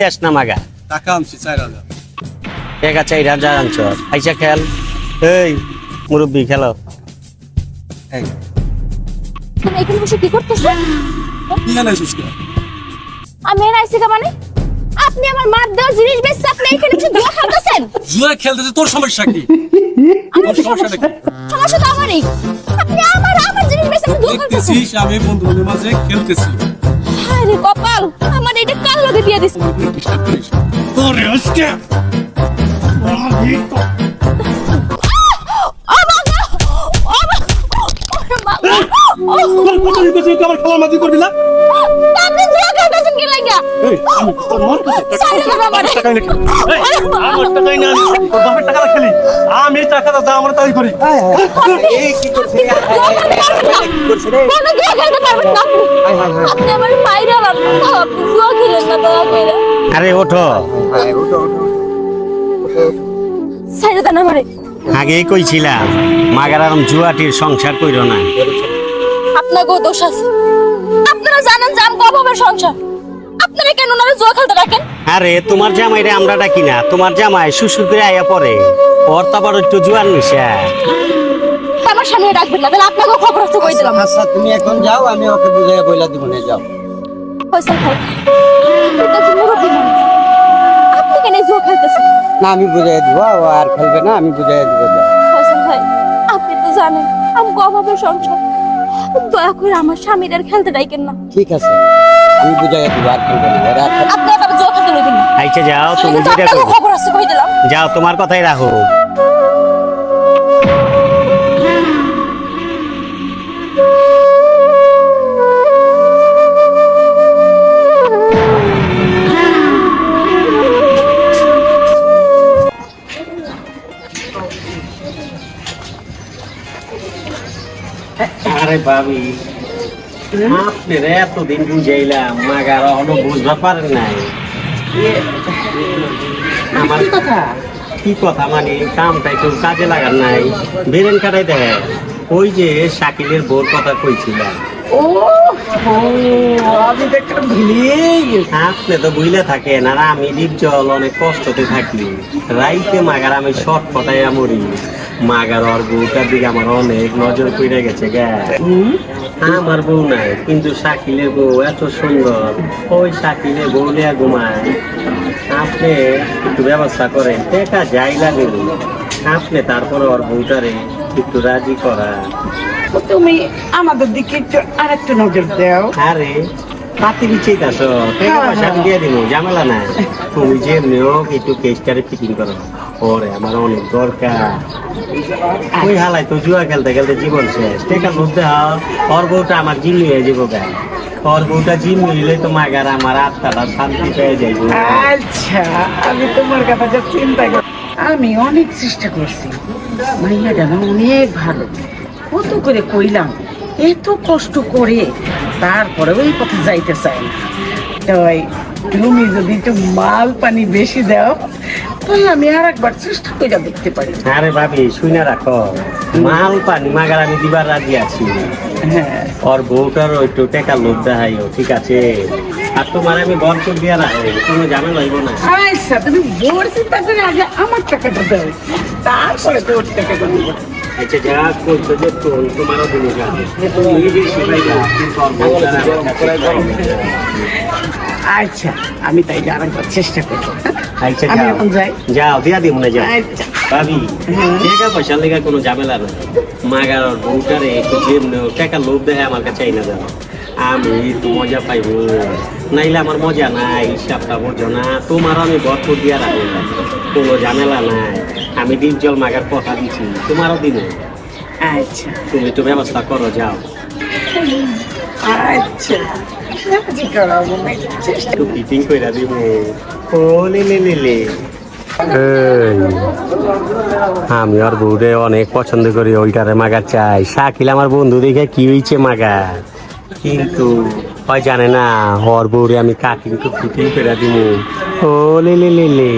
দেশ না মাগা? টাকা আনছি চার হাজার। টাকা চাইরা যা আনছ। আইসা খেল এই মুরব্বী খেলো। এই। তুমি এখানে বসে কি করতেছো? আমি এর আইসি মানে? আপনি আমার মার দেওয়ার জিনিস বেচছে আপনি এখানে কিছু জুয়া খেলতেছেন? জুয়া খেলতেছে তোর সমস্যা কি? আমার সমস্যা নাকি? সমস্যা তো আমারই। আপনি আমার আমার জিনিস বেচে আপনি জুয়া খেলতেছেন? আমি বন্ধুদের মাঝে খেলতেছি। আরে কপাল আমার এটা কাল লগে দিয়ে দিছ? তোর না। তোরে আজকে ও তোর হইতো আমার খেলার মাঝে করবি না? আপনি জুয়া খেলতেছেন কি লাগা? এই আমি তোর মন সাইডে দাও আমারে টাকা আমার টাকাই না আমি তোর বাপের টাকা খেলি আমি টাকা দাও আমরা তাই করি। এই কি করছে কোনো জুয়া খেলতে পারবেন না। আপনি। আপনি আমার মাইরা রাখুন। আপনি জুয়া খেলেন না দয়া করে। আরে ওঠো। সাইডে দেন আমারে। আগেই কইছিলাম মাগার আরম জুয়াটির সংসার কইরো না। আপনাকেও দোষ আছে। আপনারা জানেন যে আমি অভাবের সংসার। আপনারা কেন ওনারা জুয়া খেলতে রাখেন আরে তোমার জামাই রে আমরা ডাকি না। তোমার জামাই শ্বশুর করে আয়া পরে ওর তো আবার একটু জুয়ার নিশা। আমার সামনে রাখবেন না তাহলে আপনাকেও খবর আছে কই দিলাম। আচ্ছা তুমি এখন যাও আমি ওকে বুঝাই বইলা দিব না যাও। ফয়সাল ভাই আপনি কেন জুয়া খেলতেছেন? না আমি বুঝাই দিব ও আর খেলবে না আমি বুঝাই দিব যাও। ভাই আপনি তো জানেন আমি অভাবের সংসার। দয়া করে আমার স্বামীর আর খেলতে ডাইকেন না। ঠিক আছে। আমি বুঝাই দিব আর খেলবে না ওরা আপনি এবার জুয়া খেলতে লইবেন না। আইছে যাও তুমি যেটা খবর আছে কই দিলাম? যাও তোমার কথাই রাখো। আরে ভাবি আপনার এতদিন বুঝাইলাম মাগার অন বুঝতে পারেন নাই। আমার কথা? কি কথা মানে কামটা একটু কাজে লাগার নাই। বেরেন কাটাই দেখে ওই যে শাকিলের বোর কথা কইছিলাম। ও আমি ভুলেই গেছি। আপনি তো বুঝলে থাকেন আর আমি জল অনেক কষ্টতে থাকি। রাইতে মাগার আমি শর্ট ফটাইয়া মরি। মাগার ওর বউটার দিকে আমার অনেক নজর পড়ে গেছে গা। আমার বউ নাই কিন্তু শাকিলের বউ এত সুন্দর। ওই শাকিলের বউ নিয়ে ঘুমায়। আপনি একটু ব্যবস্থা করেন টাকা যাই লাগে। আপনি তারপরে ওর বউটারে একটু রাজি করা তুমি আমাদের দিকে একটু আরেকটু নজর দাও। আরে পাতি বিচেই দাস টাকা পয়সা দিয়ে দিব ঝামেলা নাই। তুমি যে এমনিও একটু কেসটারে ফিটিং করো। ওরে, আমার অনেক দরকার। ওই হালাই, তো জুয়া খেলতে খেলতে জীবন শেষ। টাকা মধ্যে ওর বউটা আমার জিম্মি হয়ে যাব গা ওর বউটা জিম্মি হইলে তো মাগার আমার আত্মাটা শান্তি পেয়ে যাইব। আচ্ছা আমি তোমার কথাটা চিন্তা করি আমি অনেক চেষ্টা করছি। মাইয়াটা অনেক ভালো। কত করে কইলাম, এত কষ্ট করে তারপরে ওই পথে যাইতে চাই না। তাই তুমি যদি একটু মাল পানি বেশি দাও আমি আর একবার চেষ্টা করে দেখতে পারি। আরে ভাবি শুনে রাখো। মাল পানি মাগার আমি দিবার রাজি আছি। হ্যাঁ। ওর ওই একটু টাকা লোভ দেখাইও ঠিক আছে? আর তোমার আমি বরকর দিয়ে রাখো কোনো ঝামেলা হইব না। আচ্ছা তুমি বোর চিন্তা করে আগে আমার টাকাটা দাও। তারপরে তোর টাকাটা দেবো। আচ্ছা যা করছ যে তোর তোমারও। আচ্ছা আমি তাই আরেকবার চেষ্টা করব। আচ্ছা আমি যাও। এখন যাই। যাও দিয়া দিব না যাও। আচ্ছা। ভাবি টাকা পয়সা লেগে কোনো ঝামেলা মাগার ওর বউটারে একটু যেমনি টাকা লোভ দেয় আমার কাছে না আমি মজা পাইব। নাইলে আমার মজা নাই হিসাবটা বোঝো না। তোমারও আমি ভরপুর দিয়া রাখব কোনো ঝামেলা নাই। আমি ডিপ জল মাগার কথা দিচ্ছি তোমারও দিনে আচ্ছা। তুমি তো ব্যবস্থা করো যাও। আচ্ছা। ফিটিং করে। দিব। ও লে লে লে লে। আমি আর বউরে অনেক পছন্দ করি ওইটারে মাগার চাই। শাকিল আমার বন্ধু দেখে কি হয়েছে মাগা কিন্তু হয় জানে না ওর বউরে আমি কাটিং তো ফিটিং করে দিব ও লে লে লে লে।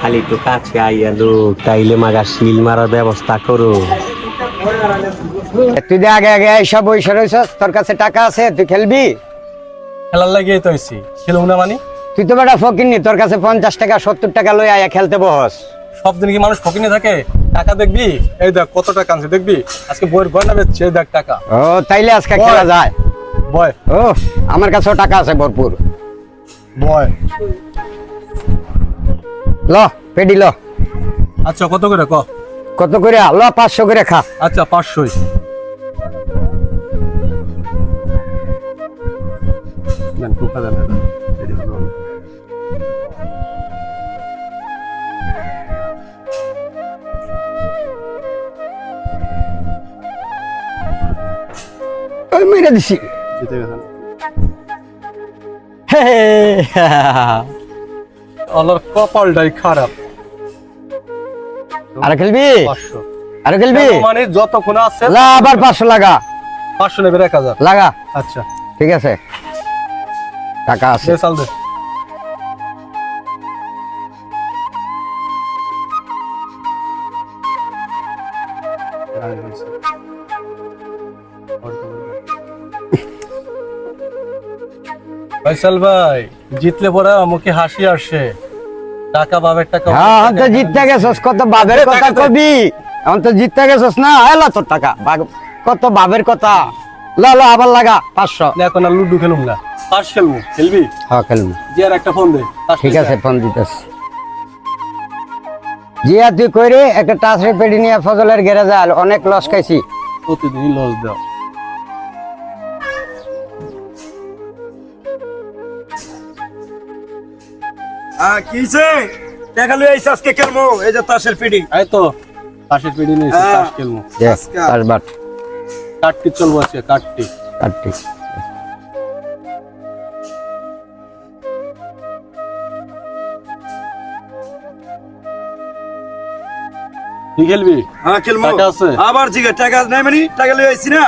খালি একটু কাছে আইয়া লোক তাইলে মাগা শিল মারার ব্যবস্থা করো। তুই দে আগে আগে এইসব বই সরইছস তোর কাছে টাকা আছে তুই খেলবি? খেলার লাগিয়ে তো হয়েছি খেলুম না মানে? তুই তো বেটা ফকিরনি তোর কাছে পঞ্চাশ টাকা সত্তর টাকা লই আয়া খেলতে বস সব দিন কি মানুষ ফকিনে থাকে? টাকা দেখবি? এই দেখ কত টাকা আনছে দেখবি? আজকে বইয়ের গয়না বেচছে এই দেখ টাকা। ও তাইলে আজকে খেলা যায়। বয়। ও আমার কাছেও টাকা আছে ভরপুর। বয়। ল পেডি ল। আচ্ছা কত করে ক? কত করে? ল পাঁচশো করে খা। আচ্ছা পাঁচশোই। মেরে দিছি। হে, আল্লাহর কপালটাই খারাপ। আর খেলবি? পাঁচশো। আর খেলবি? মানে যতক্ষণ আছে না আবার পাঁচশো লাগা। পাঁচশো নেবে এক হাজার। লাগা। আচ্ছা। ঠিক আছে। টাকা আছে। দে। ফয়সাল ভাই জিতলে পরে মুখে হাসি আসে। টাকা বাবের টাকা হ্যাঁ তো জিততে গেছস কত বাবের কথা কবি? এখন তো জিততে গেছস না? এলো তোর টাকা। কত বাবের কথা? ল ল আবার লাগা পাঁচশো। না, এখন আর লুডু খেলুম না। তাস খেলব। খেলবি? হ্যাঁ খেলব। যে আর একটা ফোন দে। ঠিক আছে। ফোন দিতেছি। জিয়া তুই কইরে একটা টাচরে পেডি নিয়ে ফজলের গ্যারেজে আল অনেক লস খাইছি। প্রতিদিনই লস দাও কিছে দেখা লই আইস আজকে খেলমু। এই যে তাসের পিডি। এই তো তাসের পিড়ি নিয়েছি। তাস খেলব আজকা। চাষবাট কাটটি চলবো আজকে কাটটি কাটটি কি খেলবি? হ্যাঁ আছে? আবার জিগে টাকা নাই মানে টাকা লই আইছি না।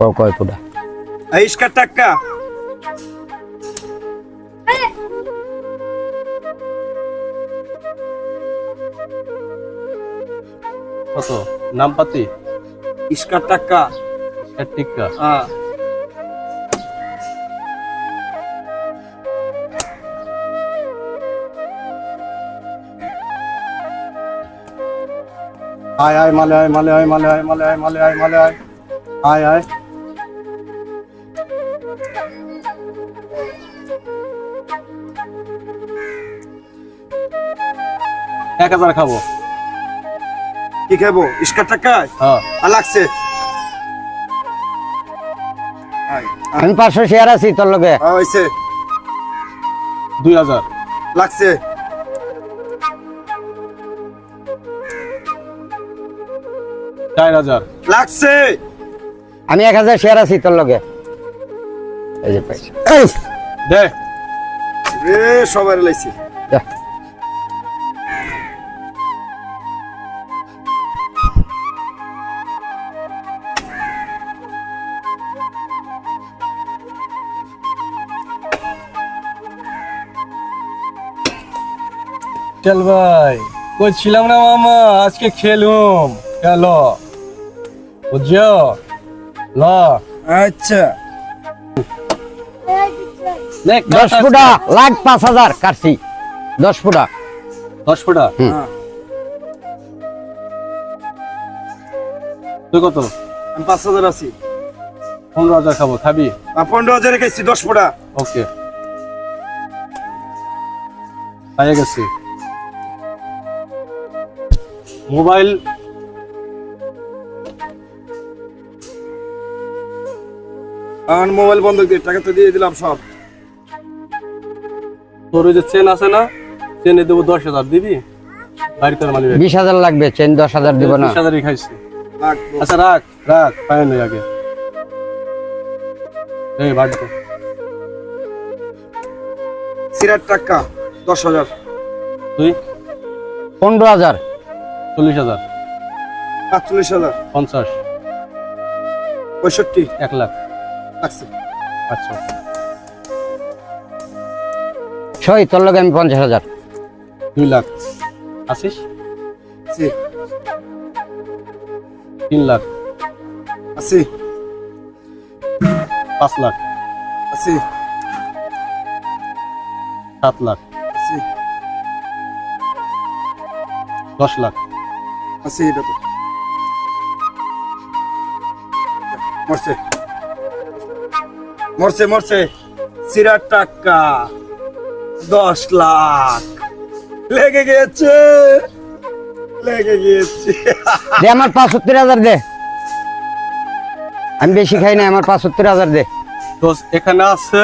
ও কয় পুরা আইসকা টাকা কত নাম পাতি ইসকা টাকা ষাট টিক্কা হ্যাঁ আয় আয় মালে আয় মালে আয় মালে আয় মালে আয় মালে আয় মালে আয় আয় আয় এক হাজার খাব। কি খাব? ইসকা টাকা? হ্যাঁ। আর লাগছে? আমি পাঁচশো শেয়ার আছি তোর লগে। আয়, হইছে। দুই হাজার। লাগছে? চার হাজার। লাগছে? আমি এক হাজার শেয়ার আছি তোর লগে। এই যে পাইছি। দে। রে সবাই লাইছি। চল ভাই। বলছিলাম না মামা আজকে খেলুম। চল বুঝছ? ল। আচ্ছা। নে, দশ ফুটা লাখ পাঁচ হাজার কাটছি। দশ ফুটা। দশ ফুটা। হ্যাঁ, তুই কত? আমি পাঁচ হাজার আছি। পনেরো হাজার খাব খাবি? আর পনেরো হাজার রেখেছি দশ ফোটা। ওকে। পাইয়ে গেছি। মোবাইল। আমার মোবাইল বন্ধ দিয়ে টাকা তো দিয়ে দিলাম সব। তোর ওই যে চেন আছে না চেনে দেবো দশ হাজার দিবি? বাড়িতে মালি বিশ হাজার লাগবে চেন দশ হাজার দিব না। বিশ হাজারই খাইছি। আচ্ছা রাখ রাখ পায় নাই আগে। এই বাড়িতে সিরাট টাকা দশ হাজার। তুই? পনেরো হাজার। চল্লিশ হাজার। পাঁচচল্লিশ হাজার। পঞ্চাশ। পঁয়ষট্টি। এক লাখ। লাগছে আচ্ছা সই তোর লগে আমি পঞ্চাশ হাজার। দুই লাখ। আসিস আছি তিন লাখ। আছি পাঁচ লাখ। আছি সাত লাখ। আছি দশ লাখ। আছি এটা তো মরছে। মরছে মরছে। সিরাট টাকা দশ লাখ। লেগে গেছে লেগে গেছে দে আমার পাঁচাত্তর হাজার দে। আমি বেশি খাই না আমার পাঁচাত্তর হাজার দে। এখানে আছে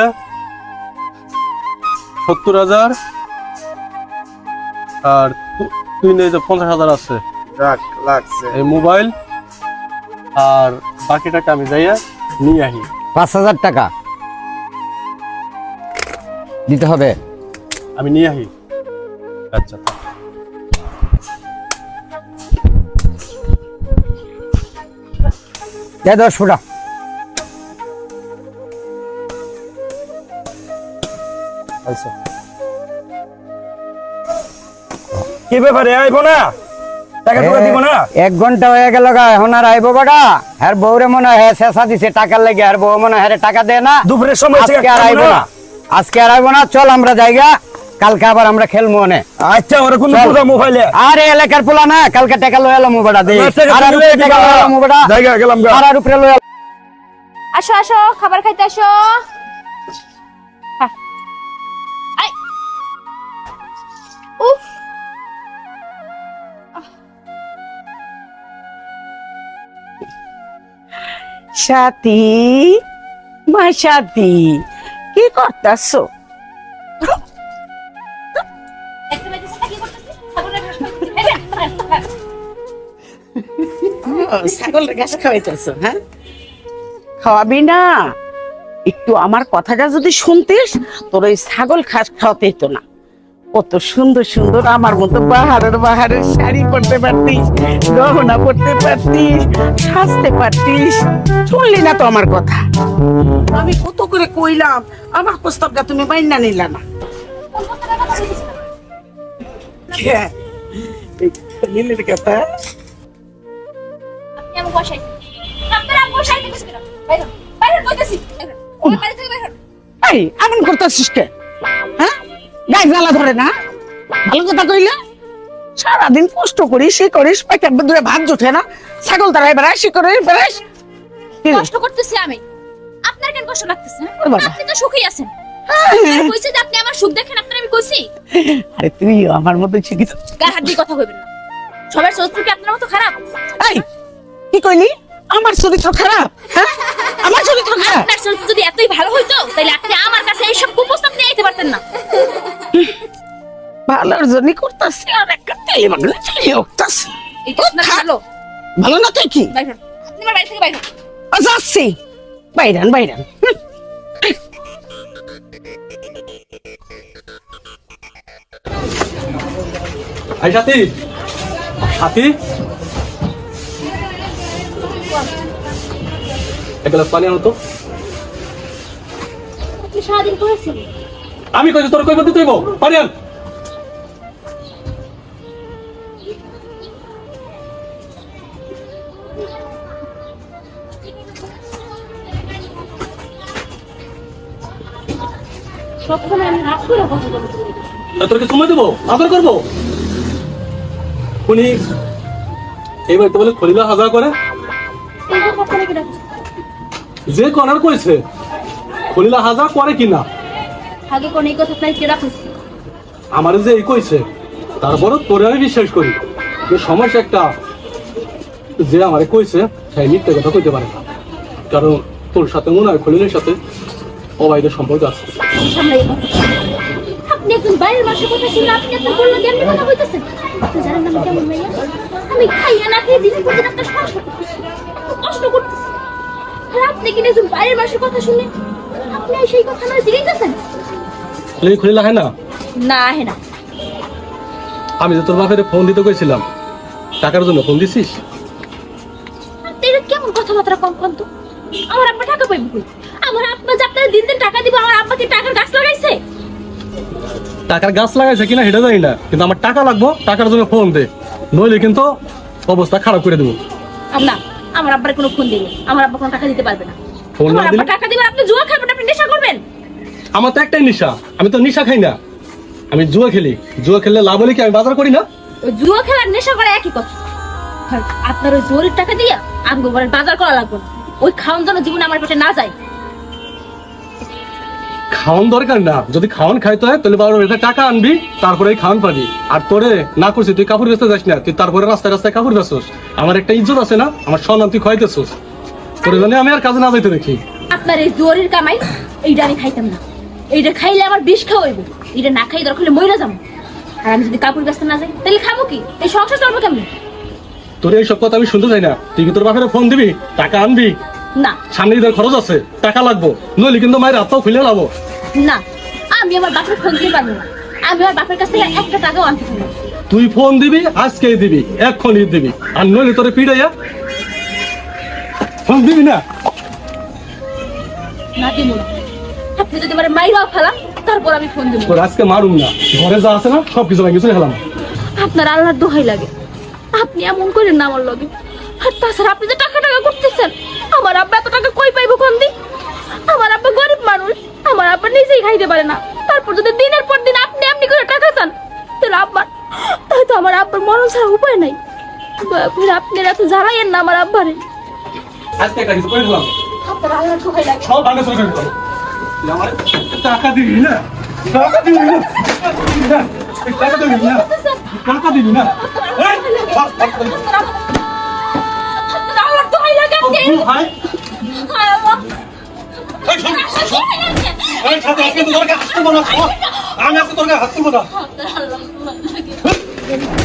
সত্তর হাজার। আর তুই নেই যে পঞ্চাশ হাজার আছে। যাক লাগছে। এই মোবাইল আর বাকি টাকা আমি যাইয়া নিয়ে আহি পাঁচ হাজার টাকা। দিতে হবে? আমি নিয়ে আহি আচ্ছা দে দশ ফুটা আচ্ছা কি ব্যাপারে আইবো না? টাকা টুকা দিব না? এক ঘণ্টা হয়ে গেল গা এখন আর আইবো বাড়া। হ্যার বউরে মনে হয় শেষা দিছে টাকার লেগে আর বউ মনে হয় টাকা দেয় না। দুপুরের সময় আজকে আর আইবো না? আজকে আর আইবো না চল আমরা জায়গা কালকে আবার আমরা খেলব অনে আচ্ছা ওরা কোন। পুরো মোবাইলে? আরে এলাকার পোলা না কালকে টাকা লয়ে এলাম বাড়া দে আর আর উপরে টাকা লয়ে এলাম বাড়া। জায়গা গেলাম গা। আর আর উপরে লয়ে আসো আসো খাবার খাইতে আসো। সাথী মা সাথী কি করতাছ। ছাগলের ঘাস খাওয়াইতেছ হ্যাঁ? খাওয়াবি না। একটু আমার কথাটা যদি শুনতিস তোর ওই ছাগল ঘাস খাওয়াতে হতো না। কত সুন্দর সুন্দর আমার মতো বাহারের বাহারের শাড়ি পরতে পারতিস গহনা পরতে পারতিস সাজতে পারতিস। শুনলি না তো আমার কথা। আমি কত করে কইলাম আমার প্রস্তাবটা তুমি মাইনা নিলা না? নীলের কথা? এমন করতেছিস কে? হ্যাঁ? গায়ে জ্বালা ধরে না? ভালো কথা কইলে? সারাদিন কষ্ট করিস সে করিস ভেতরে ভাত জোটে না। ছাগল তারাই বেড়ায় সে করে বেড়াইস কষ্ট করতেছি আমি। আপনার কেন কষ্ট লাগতেছে। আপনি তো সুখী আছেন। কইছে যে আপনি আমার সুখ দেখেন আপনার আমি কইছি? আরে তুই আমার মতো গায়ে হাত দিয়ে কথা কইবেন না। সবার চরিত্র কি আপনার মতো খারাপ? এই কি কইলি? আমার চরিত্র খারাপ? হ্যাঁ? আমার চরিত্র খারাপ? আপনার চরিত্র যদি এতই ভালো হইতো তাহলে আপনি আমার কাছে এইসব কুপ্রস্তাব নিয়ে আইতে পারতেন না। ভালোর জন্য করতেছি আর একটা তেলে বাংলা চালিয়ে উঠতেছি ভালো। ভালো না তুই কি? বাইরে আপনি আমার বাড়ি থেকে বাইরে যাচ্ছি। বাইরান বাইরান। এই সাথী। সাথী? এক গ্লাস পানি আনো তো। সারাদিন করেছেন আমি কইছি তোর কই দিতে হইব? পানি আন। সবসময় আমি রাগ করে কথা বলতে তা সময় দেবো? আদর করব? উনি এইবার তো বলে খলিলা হাজার করে। যে কনার কইছে? খলিলা হাজার করে কিনা? আগে কোন এই কথা আপনাকে কে রাখছে আমার যে এই কইছে তারপরও তোরে আমি বিশ্বাস করি। যে সমস্যা একটা যে আমারে কইছে সেই মিথ্যে কথা কইতে পারে না। কারণ তোর সাথে মনে হয় খলিলের সাথে অবাইদের সম্পর্ক আছে। আপনি একজন বাইরের মানুষের কথা শুনে আপনি আপনার বললেন কেমনি কথা কইতেছেন? আপনি জানেন না আমি কেমন মাইয়া আমি খাইয়া না খেয়ে দিনের পর দিন আপনার সংসার কষ্ট করতেছি আর আপনি কিনা একজন বাইরের মানুষের কথা শুনে আপনি সেই কথা না না? না হে না। আমি যে তোর বাপের ফোন দিতে কইছিলাম টাকার জন্য ফোন দিছিস? আপনি এটা কেমন কথাবার্তা কম কম তো আমার আব্বা টাকা পাইব কই? আমার আব্বা যে আপনার দিন দিন টাকা দিব আমার আব্বা কি টাকার গাছ লাগাইছে? টাকার গাছ লাগাইছে কিনা সেটা জানি না কিন্তু আমার টাকা লাগবো টাকার জন্য ফোন দে। নইলে কিন্তু অবস্থা খারাপ করে দেবো। না আমার আব্বার কোনো ফোন দিই আমার আব্বা কোনো টাকা দিতে পারবে না। ফোন না আমার দিলে? টাকা দিবে আপনি জুয়া খেলবেন আপনি নেশা করবেন। আমার তো একটাই নেশা আমি তো নেশা খাই না। আমি জুয়া খেলি। জুয়া খেললে লাভ হলে কি আমি বাজার করি না? ওই জুয়া খেলার নেশা করে একই কথা। আপনার ওই জোরের টাকা দিয়ে আমগো ঘরের বাজার করা লাগবে না। ওই খাওয়ান যেন জীবনে আমার পেটে না যায়। খাওয়ান দরকার না। যদি খাওয়ান খাইতে হয় তাহলে বাবার এটা টাকা আনবি তারপরে খাওয়ান পাবি। আর তোরে না করছি তুই কাপড় বেচতে যাস না। তুই তারপরে রাস্তায় রাস্তায় কাপড় বেচোস। আমার একটা ইজ্জত আছে না আমার সম্মান তুই খাইতেছোস তোরে জানি আমি আর কাজে না যাইতে দেখি। আপনার এই জোরের কামাই এইটা আমি খাইতাম না। এইটা খাইলে আমার বিষ খাওয়াইব। এইটা না খাই দরকার হলে মইরা যাব। আর আমি যদি কাপড় ব্যস্ত না যাই তাহলে খাব কি? এই সংসার চলবো কেমনি? তোর এইসব কথা আমি শুনতে চাই না। তুই কি তোর বাপের ফোন দিবি? টাকা আনবি? না। সামনে ঈদের খরচ আছে টাকা লাগবো। নইলে কিন্তু মায়ের হাতটাও খুলে লাবো। না আমি আমার বাপের ফোন দিতে পারব না। আমি আমার বাপের কাছ থেকে একটা টাকাও আনতে পারব না। তুই ফোন দিবি আজকেই দিবি এক্ষুনি দিবি। আর নইলে তোরে পিড়াইয়া ফোন দিবি না? না দিব না। আপনি যদি আমার মাইরাও ফেলা তারপর আমি ফোন দেবো। তোর আজকে মারুম না। ঘরে যা আছে না সব কিছু চলে গেলাম। আপনার আল্লাহর দোহাই লাগে। আপনি এমন করেন না আমার লগে। আর তাছাড়া আপনি যে টাকা টাকা করতেছেন আমার আব্বা এত টাকা কই পাইবো কোন দিন? আমার আব্বা গরিব মানুষ আমার আব্বা নিজেই খাইতে পারে না। তারপর যদি দিনের পর দিন আপনি আপনি করে টাকা চান তাহলে আব্বার হয়তো আমার আব্বার মরণ ছাড়া উপায় নাই। দয়া করে আপনি এত জ্বালাইয়েন না আমার আব্বারে। আজকে একটা করে দিলাম আপনার আল্লাহর দোহাই লাগে সব ভাঙে চলে গেল আমার টাকা দিবি না? টাকা দিবি না? টাকা দিবি না? টাকা দিবি না এই, সব, সব, সব, আপনার আল্লাহর দোহাই লাগে সব, আপনি তুই ভাই, হায় আল্লাহ আজকে তো তোর গায়ে হাত তুলবো না, আমি আজকে তোর গায়ে হাত তুলবো না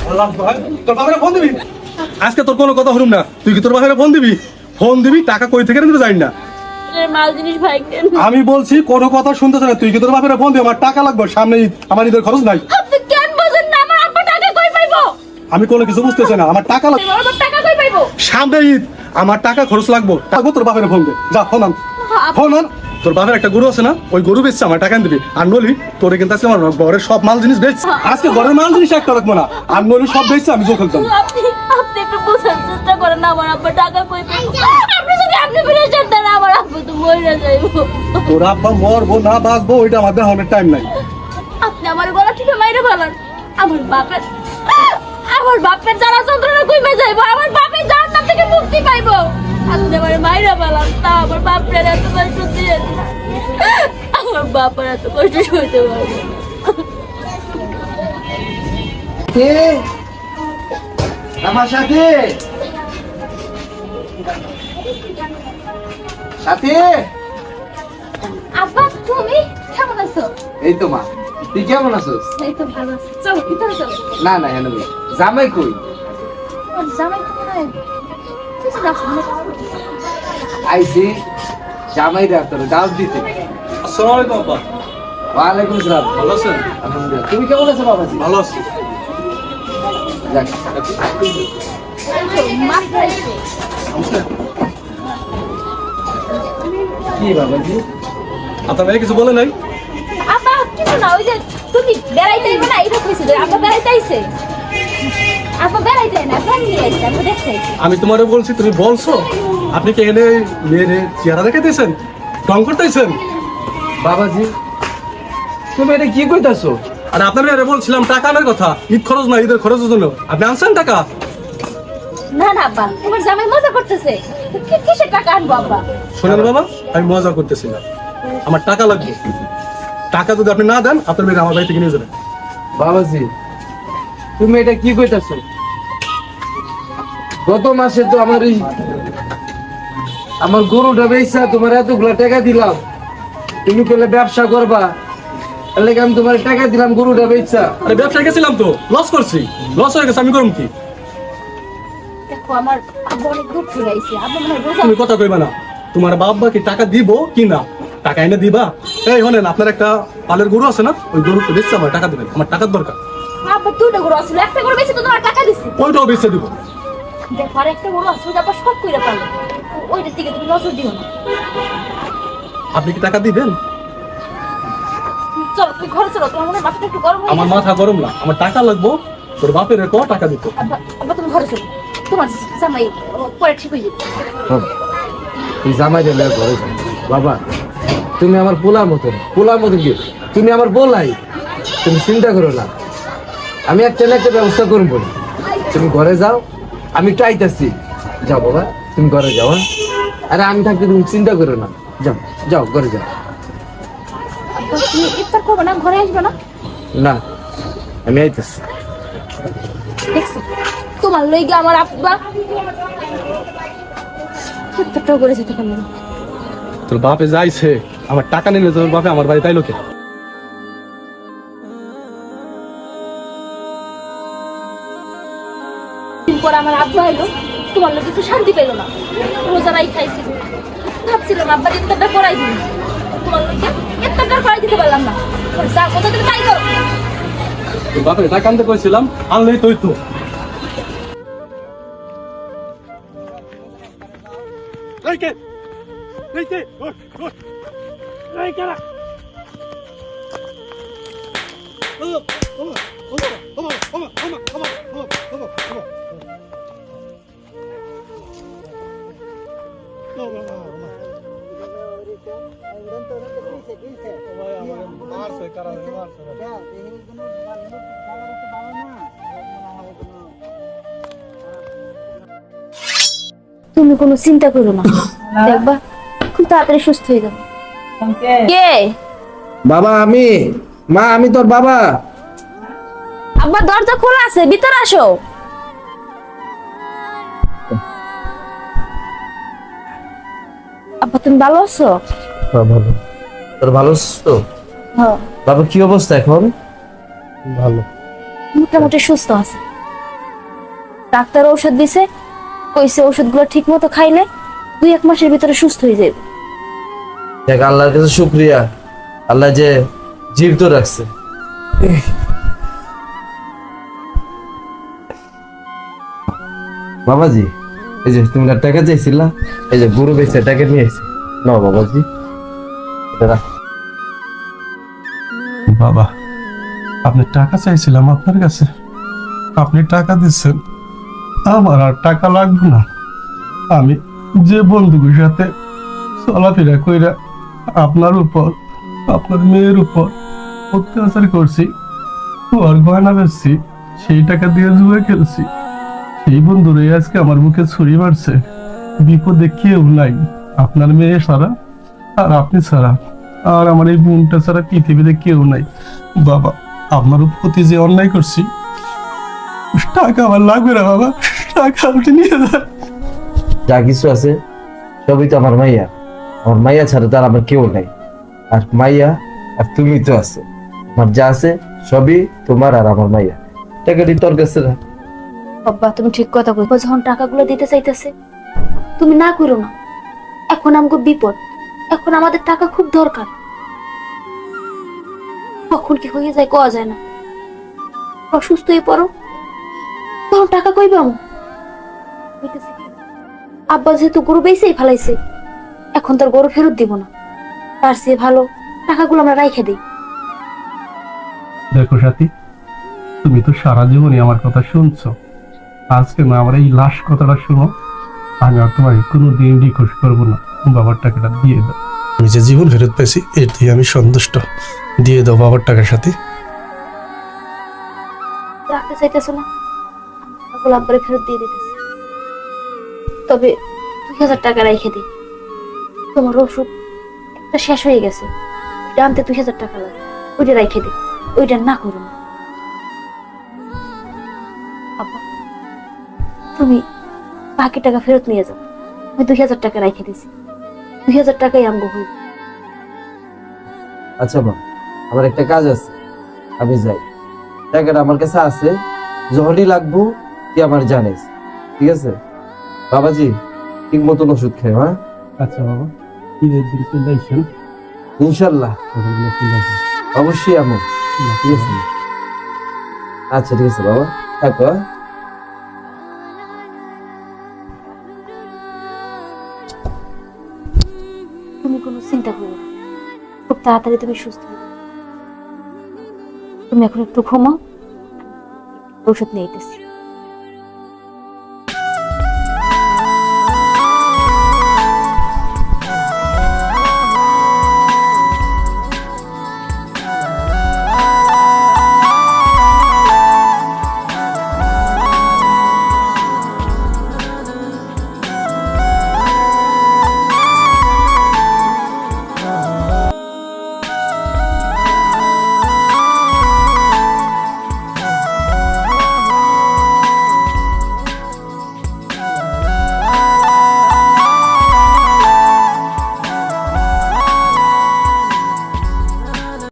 আল্লাহ তোর বাবারে ফোন দিবি? আজকে তোর কোনো কথা হলুম না। তুই কি তোর বাবারে ফোন দিবি? ফোন দিবি টাকা কই থেকে দিবি জানি না আমি বলছি কোনো কথা শুনতেছ না। তুই কি তোর বাপের ফোন দিবি? আমার টাকা লাগবে সামনে আমার ঈদের খরচ নাই। আমি কোনো কিছু বুঝতেছি না। আমার টাকা লাগবে। সামনে ঈদ। আমার টাকা খরচ লাগবো। টাকা তোর বাপের ফোন দে। যা ফোন আন। ফোন আন। তোর বাপের একটা গরু আছে না? ওই গরু বেচছে আমার টাকা দিবি আর নলি তোরে কিন্তু আজকে আমার ঘরের সব মাল জিনিস বেচছে। আজকে ঘরের মাল জিনিস একটা রাখব না। আর নলি সব বেচছে আমি চোখ একদম আপনি আপনি একটু বোঝার চেষ্টা করেন না আমার আব্বা টাকা কই আপনি যদি আপনি ফিরে যেতেন না আমার আব্বা তো মরে যাইবো। তোর আব্বা মরবো না বাঁচবো ওইটা আমার দেখানোর টাইম নাই। আপনি আমার গলা থেকে মাইরে ফেলান। আমার বাপের আমার বাপের যারা যন্ত্রণা কইমে যাইবো আমার বাপের যার নাম থেকে মুক্তি পাইবো। আপনি আমার মাইরা ফেলান তা আমার বাপের এত কষ্ট দিয়ে। আমার বাপের এত কষ্ট সইতে পারব আমার সাথে? সাথে? আব্বা তুমি কেমন আছো? এই তো মা। তুই কেমন আছিস? না না হেন জামাই কই? হয় আইসি জামাই রা তোর ডাব দিতে। আসসালামু আলাইকুম আব্বা ওয়ালাইকুম আসসালাম। ভালো আছেন? আলহামদুলিল্লাহ। তুমি কেমন আছো বাবাজি? ভালো আছি। যাক। কি বাবাজি? আপনার মেয়ে কিছু বলে নাই? কিছু না ওই যে তুমি বেড়াইতে আইবে না এটা কইছে যে আপা বেড়াইতে আইছে। আপা বেড়াইতে আইনা ফ্যামিলি আইছে আমরা দেখতে আইছি। আমি তোমারে বলছি তুমি বলছো আপনি কি এনে মেয়ের চেহারা দেখে দিয়েছেন রং করতেছেন? বাবাজি তুমি এটা কি কইতাছো? আর আপনার মেয়েরে বলছিলাম টাকা আনার কথা। ঈদ খরচ না ঈদের খরচের জন্য। আপনি আনছেন টাকা? না না আব্বা তোমার জামাই মজা করতেছে। কি- কিসের টাকা আনব আব্বা? শোনেন বাবা আমি মজা করতেছি না। আমার টাকা লাগবে। টাকা যদি আপনি না দেন আপনার মেয়ে আমার বাড়ি থেকে নিয়ে যাবেন। বাবাজি তুমি এটা কি কইতাছো? গত মাসে তো আমার এই আমার গরুটা বেচা তোমার এতগুলা টাকা দিলাম। তুমি কইলে ব্যবসা করবা। লাগি আমি তোমার টাকা দিলাম গরুটা বেচা আরে ব্যবসায় গেছিলাম তো লস করছি। লস হয়ে গেছে আমি করুন কি? দেখো আমার আব্বা অনেক দূর থেকে আইছে আব্বা মনে হয় তুমি কথা কইবা না। তোমার বাবা কি টাকা দিব কি না? টাকা এনে দিবা? এই হলেন আপনার একটা পালের গরু আছে না? ওই গরু তো বেচছে আমার টাকা দিবেন। আমার টাকার দরকার। আব্বা দুটো গরু আসলে একটা গরু বেশি তো তোমার টাকা দিছি। ওইটাও বেচে দিব। দেখো আর একটা গরু আসলে আব্বা সব কইরা পারল ওইটার দিকে তুমি নজর দিও না। আপনি কি টাকা দিবেন? চলো তুমি ঘরে চলো তোমার মনে হয় মাথাটা একটু গরম আমার মাথা গরম না আমার টাকা লাগবো তোর বাপের ক টাকা দিত। আব্বা তুমি ঘরে চলো। তোমার জামাই ও, পরে ঠিক হয়ে যাবে। জামাই দিলে ঘরে বাবা তুমি আমার পোলার মতন পোলার মতন কি? তুমি আমার বলাই তুমি চিন্তা করো না। আমি একটা না একটা ব্যবস্থা করব তুমি ঘরে যাও আমি একটু আইতাছি। যাও বাবা তুমি ঘরে যাও হ্যাঁ? আরে আমি থাকতে তুমি চিন্তা করো না। যাও যাও ঘরে যাও। ইফতার করবে না? ঘরে আসবে না? না আমি আইতাছি। তোমার লইগে আমার আব্বা। ইফতারটাও করে যেতে পারল না। তোর বাপে যাইছে আমার টাকা নিলে তোর বাপে আমার বাড়ি তাইলো কে? পর আমার আব্বা এলো তোমার লোক একটু শান্তি পেল না। রোজারাই খাইছিল ভাবছিলাম আব্বা ইফতারটা করাই দিন তোমার লোককে ইফতারটা করাই দিতে পারলাম না। যা কথা তুমি তাই করো। তোর টাকা আনতে কইছিলাম আনলেই তুই তো তুমি কোনো চিন্তা করো না। দেখবা? খুব তাড়াতাড়ি সুস্থ হয়ে যাবে। কে? বাবা আমি। মা আমি তোর বাবা। আব্বা দরজা খোলা আছে ভিতরে আসো। আব্বা তুমি ভালো আছো? হ্যাঁ, ভালো। তোর ভালো আছিস তো? হ্যাঁ। বাবা কি অবস্থা এখন? ভালো। মোটামুটি সুস্থ আছে। ডাক্তার ঔষধ দিছে কইছে ওষুধগুলো ঠিক মতো খাইলে দুই এক মাসের ভিতরে সুস্থ হয়ে যাবে। দেখ, আল্লাহর কাছে শুক্রিয়া। আল্লাহ যে জীবিত রাখছে। বাবাজি, এই যে তুমি না টাকা চাইছিলা, এই যে গরু বেচে টাকা নিয়ে এসে নাও বাবাজি বাবা, আপনি টাকা চাইছিলাম আপনার কাছে। আপনি টাকা দিচ্ছেন, আমার আর টাকা লাগবে না। আমি যে বন্ধুদের সাথে চলাফেরা কইরা আপনার উপর, আপনার মেয়ের উপর অত্যাচার করছি ওর গয়না বেচছি সেই টাকা দিয়ে জুয়ে খেলছি। সেই বন্ধু বন্ধুরাই আজকে আমার মুখে ছুরি মারছে। বিপদে কেউ নাই, আপনার মেয়ে সারা আর আপনি ছাড়া। আর আমার এই বোনটা ছাড়া পৃথিবীতে কেউ নাই। বাবা, আপনার প্রতি যে অন্যায় করছি, টাকা আমার লাগবে না বাবা, টাকা আপনি নিয়ে যা কিছু আছে, সবই তো আমার মাইয়া। আমার মাইয়া ছাড়া তার আমার কেউ নাই। আর মাইয়া, আর তুমি তো আছো। আমার যা আছে সবই তোমার আর আমার মাইয়া। টাকাটি তোর কাছে রাখ। বাবা তুমি ঠিক কথা কই যখন টাকাগুলো দিতে চাইতেছে, তুমি না করো না। এখন আমাকে বিপদ। এখন আমাদের টাকা খুব দরকার। কখন কি হয়ে যায় কোয়া যায় না। অসুস্থ হয়ে পড়ো। তখন টাকা কইবে আমি আব্বা যেহেতু গরু বেঁচেই ফেলাইছে। এখন তোর গরু ফেরত দিব না। তার চেয়ে ভালো টাকাগুলো আমরা রাইখে দিই। দেখো সাথী তুমি তো সারা জীবনই আমার কথা শুনছো। আজকে না আমার এই লাশ কথাটা শুনো আমি আর তোমার কোনো দিন রিকোয়েস্ট করব না। বাবার টাকাটা দিয়ে দাও। আমি যে জীবন ফেরত পেয়েছি এর এটি আমি সন্তুষ্ট। দিয়ে দাও বাবার টাকার সাথে। রাখতে চাইতেছো না? টাকাগুলো আব্বারে ফেরত দিয়ে দিতেছে। তবে দুই হাজার টাকা রেখে দিই। তোমার ওষুধ একটা শেষ হয়ে গেছে। আনতে দুই হাজার টাকা লাগে। ওইটা রেখে দিই ওইটা না করো না। আব্বা তুমি বাকি টাকা ফেরত নিয়ে যাও। আমি দুই হাজার টাকা রেখে দিছি। দুই হাজার টাকাই আমগো হইব আচ্ছা মা আমার একটা কাজ আছে। আমি যাই। টাকাটা আমার কাছে আছে। যখনই লাগবো তুই আমার জানিস ঠিক আছে? বাবাজি ঠিক মতন ওষুধ খাই হ্যাঁ? আচ্ছা বাবা। ঈদের দিন চলে আসেন ইনশাল্লাহ সকালবেলা চলে আসেন অবশ্যই আমি। ঠিক আছে। আচ্ছা ঠিক আছে বাবা। থাকো হ্যাঁ? তুমি কোনো চিন্তা করো না। খুব তাড়াতাড়ি তুমি সুস্থ তুমি এখন একটু ঘুমাও। ওষুধ নিয়ে